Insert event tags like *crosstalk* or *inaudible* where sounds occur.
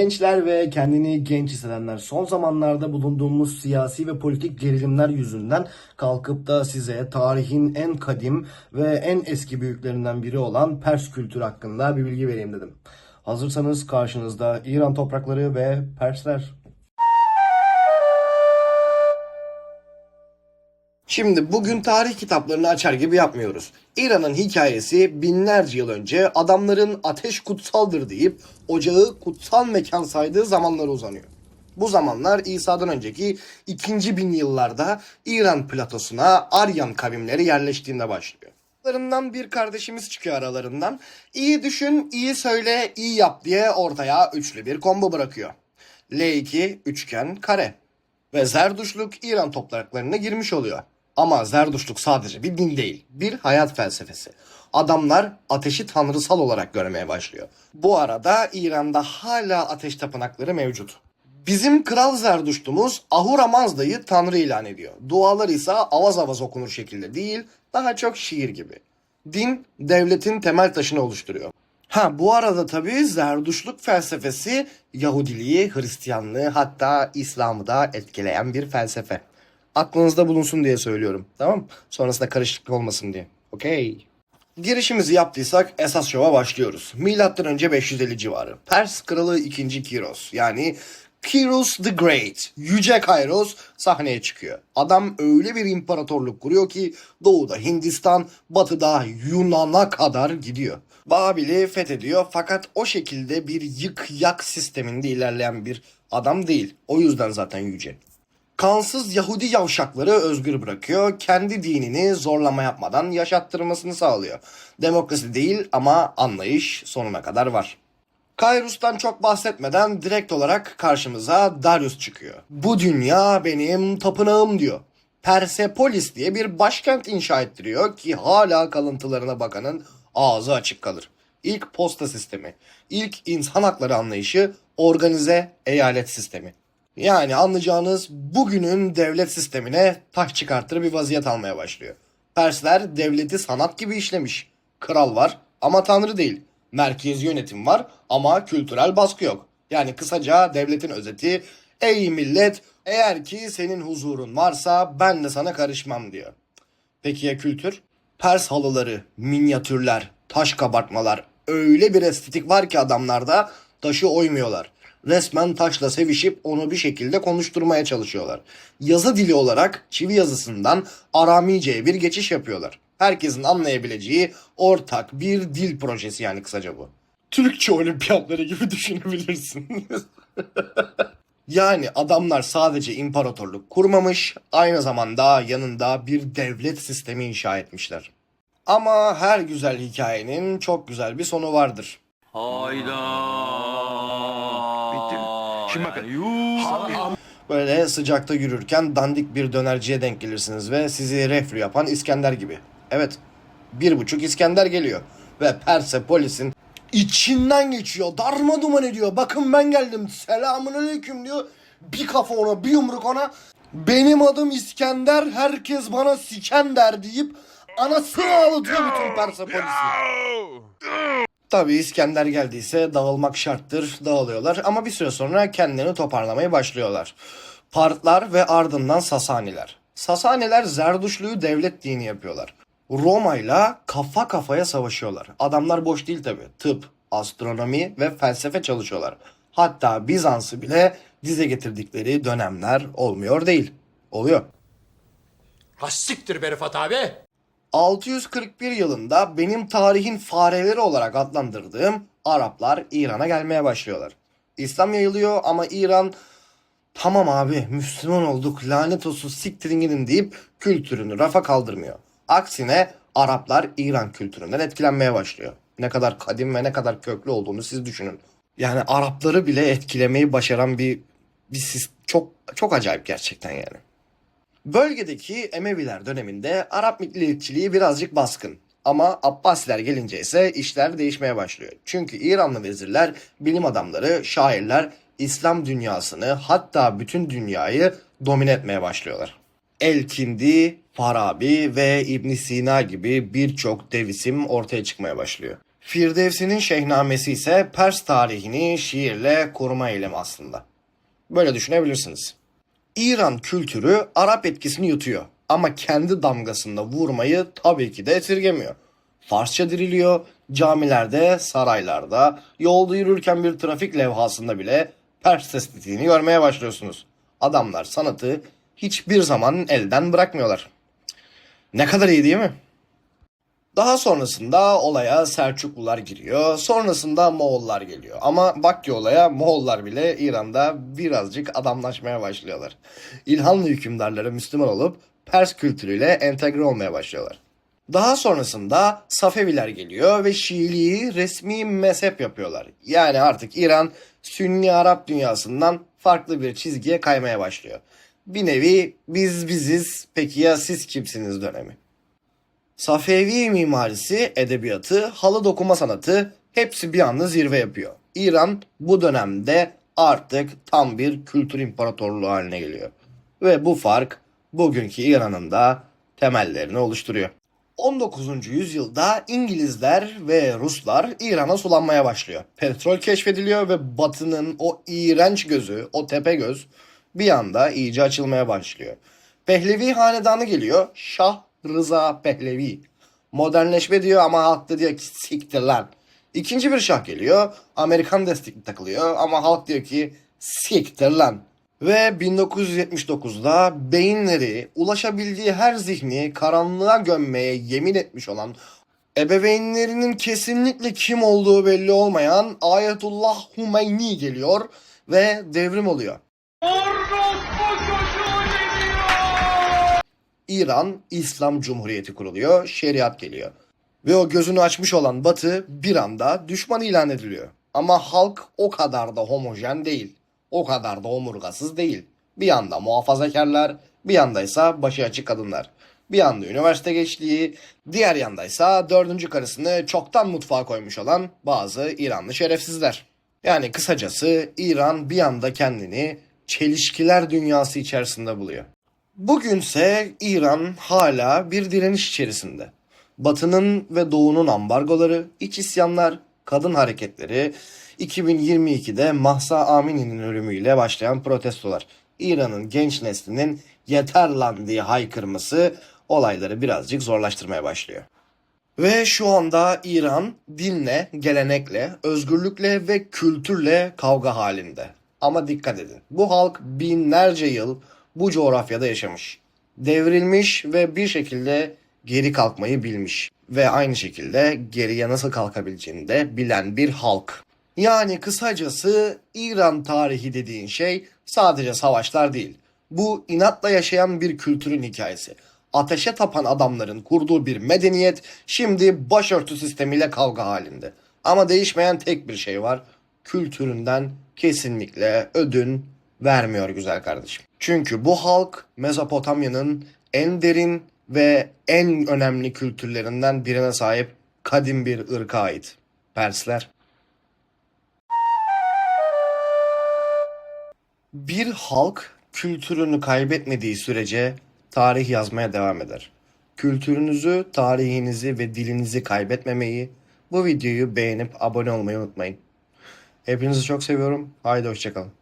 Gençler ve kendini genç hissedenler son zamanlarda bulunduğumuz siyasi ve politik gerilimler yüzünden kalkıp da size tarihin en kadim ve en eski büyüklerinden biri olan Pers kültürü hakkında bir bilgi vereyim dedim. Hazırsanız karşınızda İran toprakları ve Persler. Şimdi bugün tarih kitaplarını açar gibi yapmıyoruz. İran'ın hikayesi binlerce yıl önce adamların ateş kutsaldır deyip ocağı kutsal mekan saydığı zamanlara uzanıyor. Bu zamanlar İsa'dan önceki 2000 bin yıllarda İran platosuna Aryan kavimleri yerleştiğinde başlıyor. Aralarından bir kardeşimiz çıkıyor aralarından. İyi düşün, iyi söyle, iyi yap diye ortaya üçlü bir combo bırakıyor. L2, üçgen, kare. Ve Zerduşluk İran topraklarına girmiş oluyor. Ama Zerduşluk sadece bir din değil, bir hayat felsefesi. Adamlar ateşi tanrısal olarak görmeye başlıyor. Bu arada İran'da hala ateş tapınakları mevcut. Bizim kral Zerduştumuz Ahura Mazda'yı tanrı ilan ediyor. Dualar ise avaz avaz okunur şekilde değil, daha çok şiir gibi. Din, devletin temel taşını oluşturuyor. Ha bu arada tabii Zerduşluk felsefesi Yahudiliği, Hristiyanlığı hatta İslam'ı da etkileyen bir felsefe. Aklınızda bulunsun diye söylüyorum. Tamam? Sonrasında karışıklık olmasın diye. Okey. Girişimizi yaptıysak esas şova başlıyoruz. Milattan önce 550 civarı. Pers kralı 2. Kiros yani Kiros the Great, Yüce Kairos sahneye çıkıyor. Adam öyle bir imparatorluk kuruyor ki doğuda Hindistan, batıda Yunan'a kadar gidiyor. Babil'i fethediyor fakat o şekilde bir yık yak sisteminde ilerleyen bir adam değil. O yüzden zaten yüce. Kansız Yahudi yavşakları özgür bırakıyor. Kendi dinini zorlama yapmadan yaşattırmasını sağlıyor. Demokrasi değil ama anlayış sonuna kadar var. Kairus'tan çok bahsetmeden direkt olarak karşımıza Darius çıkıyor. Bu dünya benim tapınağım diyor. Persepolis diye bir başkent inşa ettiriyor ki hala kalıntılarına bakanın ağzı açık kalır. İlk posta sistemi, ilk insan hakları anlayışı, organize eyalet sistemi. Yani anlayacağınız bugünün devlet sistemine taş çıkartır bir vaziyet almaya başlıyor. Persler devleti sanat gibi işlemiş. Kral var ama tanrı değil. Merkezi yönetim var ama kültürel baskı yok. Yani kısaca devletin özeti ey millet eğer ki senin huzurun varsa ben de sana karışmam diyor. Peki ya kültür? Pers halıları, minyatürler, taş kabartmalar öyle bir estetik var ki adamlarda taşı oymuyorlar. Resmen taşla sevişip onu bir şekilde konuşturmaya çalışıyorlar. Yazı dili olarak çivi yazısından Aramice'ye bir geçiş yapıyorlar. Herkesin anlayabileceği ortak bir dil projesi yani kısaca bu. Türkçe olimpiyatları gibi *laughs* düşünebilirsin. *laughs* yani adamlar sadece imparatorluk kurmamış, aynı zamanda yanında bir devlet sistemi inşa etmişler. Ama her güzel hikayenin çok güzel bir sonu vardır. Hayda. Şimdi bakın. Böyle sıcakta yürürken dandik bir dönerciye denk gelirsiniz ve sizi reflü yapan İskender gibi. Evet, bir buçuk İskender geliyor ve Persepolis'in içinden geçiyor, darma duman ediyor. Bakın ben geldim, selamun aleyküm diyor. Bir kafa ona, bir yumruk ona. Benim adım İskender, herkes bana Sikender deyip anasını ağlatıyor bütün Persepolis'i. Tabii İskender geldiyse dağılmak şarttır. Dağılıyorlar ama bir süre sonra kendilerini toparlamaya başlıyorlar. Partlar ve ardından Sasaniler. Sasaniler Zerduşlu'yu devlet dini yapıyorlar. Roma'yla kafa kafaya savaşıyorlar. Adamlar boş değil tabii. Tıp, astronomi ve felsefe çalışıyorlar. Hatta Bizans'ı bile dize getirdikleri dönemler olmuyor değil. Oluyor. Ha siktir be Rıfat abi. 641 yılında benim tarihin fareleri olarak adlandırdığım Araplar İran'a gelmeye başlıyorlar. İslam yayılıyor ama İran tamam abi Müslüman olduk lanet olsun siktirin gidin deyip kültürünü rafa kaldırmıyor. Aksine Araplar İran kültüründen etkilenmeye başlıyor. Ne kadar kadim ve ne kadar köklü olduğunu siz düşünün. Yani Arapları bile etkilemeyi başaran bir bir çok çok acayip gerçekten yani. Bölgedeki Emeviler döneminde Arap milliyetçiliği birazcık baskın. Ama Abbasiler gelince ise işler değişmeye başlıyor. Çünkü İranlı vezirler, bilim adamları, şairler İslam dünyasını hatta bütün dünyayı domine etmeye başlıyorlar. Elkindi, Farabi ve İbn Sina gibi birçok dev isim ortaya çıkmaya başlıyor. Firdevsi'nin Şehnamesi ise Pers tarihini şiirle koruma eylemi aslında. Böyle düşünebilirsiniz. İran kültürü Arap etkisini yutuyor ama kendi damgasında vurmayı tabii ki de esirgemiyor. Farsça diriliyor, camilerde, saraylarda, yolda yürürken bir trafik levhasında bile Pers estetiğini görmeye başlıyorsunuz. Adamlar sanatı hiçbir zaman elden bırakmıyorlar. Ne kadar iyi değil mi? Daha sonrasında olaya Selçuklular giriyor. Sonrasında Moğollar geliyor. Ama bak ki olaya Moğollar bile İran'da birazcık adamlaşmaya başlıyorlar. İlhanlı hükümdarları Müslüman olup Pers kültürüyle entegre olmaya başlıyorlar. Daha sonrasında Safeviler geliyor ve Şiiliği resmi mezhep yapıyorlar. Yani artık İran Sünni Arap dünyasından farklı bir çizgiye kaymaya başlıyor. Bir nevi biz biziz peki ya siz kimsiniz dönemi. Safevi mimarisi, edebiyatı, halı dokuma sanatı hepsi bir anda zirve yapıyor. İran bu dönemde artık tam bir kültür imparatorluğu haline geliyor. Ve bu fark bugünkü İran'ın da temellerini oluşturuyor. 19. yüzyılda İngilizler ve Ruslar İran'a sulanmaya başlıyor. Petrol keşfediliyor ve Batı'nın o iğrenç gözü, o tepe göz bir anda iyice açılmaya başlıyor. Pehlevi hanedanı geliyor. Şah Rıza Pehlevi. Modernleşme diyor ama halk da diyor ki siktir lan. İkinci bir şah geliyor. Amerikan destekli takılıyor ama halk diyor ki siktir lan. Ve 1979'da beyinleri ulaşabildiği her zihni karanlığa gömmeye yemin etmiş olan ebeveynlerinin kesinlikle kim olduğu belli olmayan Ayetullah Humeyni geliyor ve devrim oluyor. İran İslam Cumhuriyeti kuruluyor, şeriat geliyor. Ve o gözünü açmış olan Batı bir anda düşman ilan ediliyor. Ama halk o kadar da homojen değil. O kadar da omurgasız değil. Bir yanda muhafazakarlar, bir yandaysa başı açık kadınlar. Bir yanda üniversite geçtiği, diğer yandaysa dördüncü karısını çoktan mutfağa koymuş olan bazı İranlı şerefsizler. Yani kısacası İran bir anda kendini çelişkiler dünyası içerisinde buluyor. Bugünse İran hala bir direniş içerisinde. Batı'nın ve Doğu'nun ambargoları, iç isyanlar, kadın hareketleri, 2022'de Mahsa Amini'nin ölümüyle başlayan protestolar. İran'ın genç neslinin yeter lan diye haykırması olayları birazcık zorlaştırmaya başlıyor. Ve şu anda İran dinle, gelenekle, özgürlükle ve kültürle kavga halinde. Ama dikkat edin. Bu halk binlerce yıl bu coğrafyada yaşamış. Devrilmiş ve bir şekilde geri kalkmayı bilmiş. Ve aynı şekilde geriye nasıl kalkabileceğini de bilen bir halk. Yani kısacası İran tarihi dediğin şey sadece savaşlar değil. Bu inatla yaşayan bir kültürün hikayesi. Ateşe tapan adamların kurduğu bir medeniyet şimdi başörtü sistemiyle kavga halinde. Ama değişmeyen tek bir şey var. Kültüründen kesinlikle ödün vermiyor güzel kardeşim. Çünkü bu halk Mezopotamya'nın en derin ve en önemli kültürlerinden birine sahip kadim bir ırka ait. Persler. Bir halk kültürünü kaybetmediği sürece tarih yazmaya devam eder. Kültürünüzü, tarihinizi ve dilinizi kaybetmemeyi, bu videoyu beğenip abone olmayı unutmayın. Hepinizi çok seviyorum. Haydi hoşçakalın.